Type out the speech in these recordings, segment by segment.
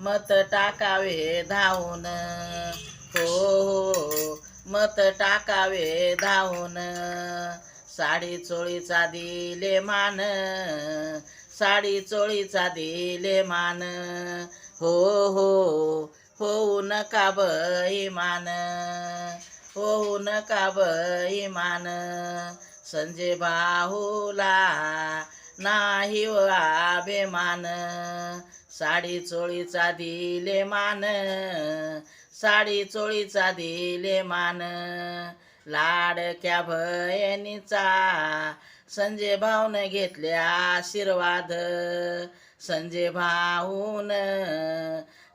मत टाकावे धावून. हो हो मत टाकावे धावून. साडी चोळीचा दिले मान साडी चोळीचा दिले मान. हो हो होऊ नका बहिमान होऊ नका बहिमान संजय बाहुला नाही हो अभिमान साडी चोळीचा दिले मान. साडी चोळीचा दिले मान. लाडक्या भयनीचा संजय भाऊन घेतले आशीर्वाद. संजय भाऊन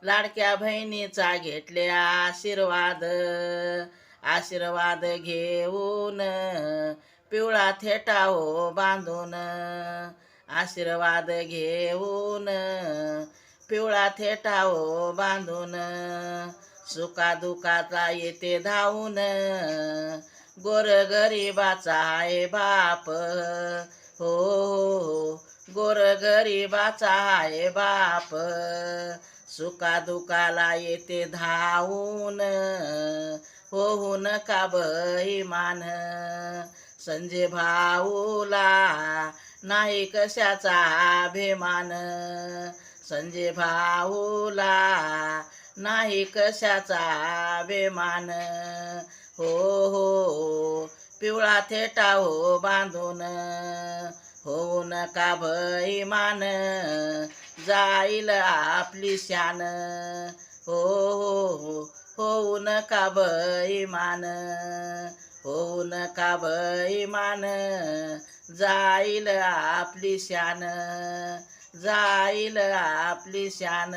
लाडक्या बहिणीचा घेतले आशीर्वाद. आशीर्वाद घेऊन पिवळा थेटा हो बांधून आशीर्वाद घेऊन. पिवळा थेटा हो बांधून सुका दुखाचा येते धावून. गोर गरिबाचा आहे बाप हो, हो गोर गरिबाचा आहे बाप सुका दुखाला येते धावून. होऊ नका मान संजय भाऊला नाही कशाचा अभिमान. संजय भाऊला नाही कशाचा अभिमान. हो हो पिवळा थेटा हो बांधून. होऊ नका भईमान जाईल आपली शान. हो हो होऊ नका मान? होऊ नका मान. जाईल आपली शान. जाईल आपली शान.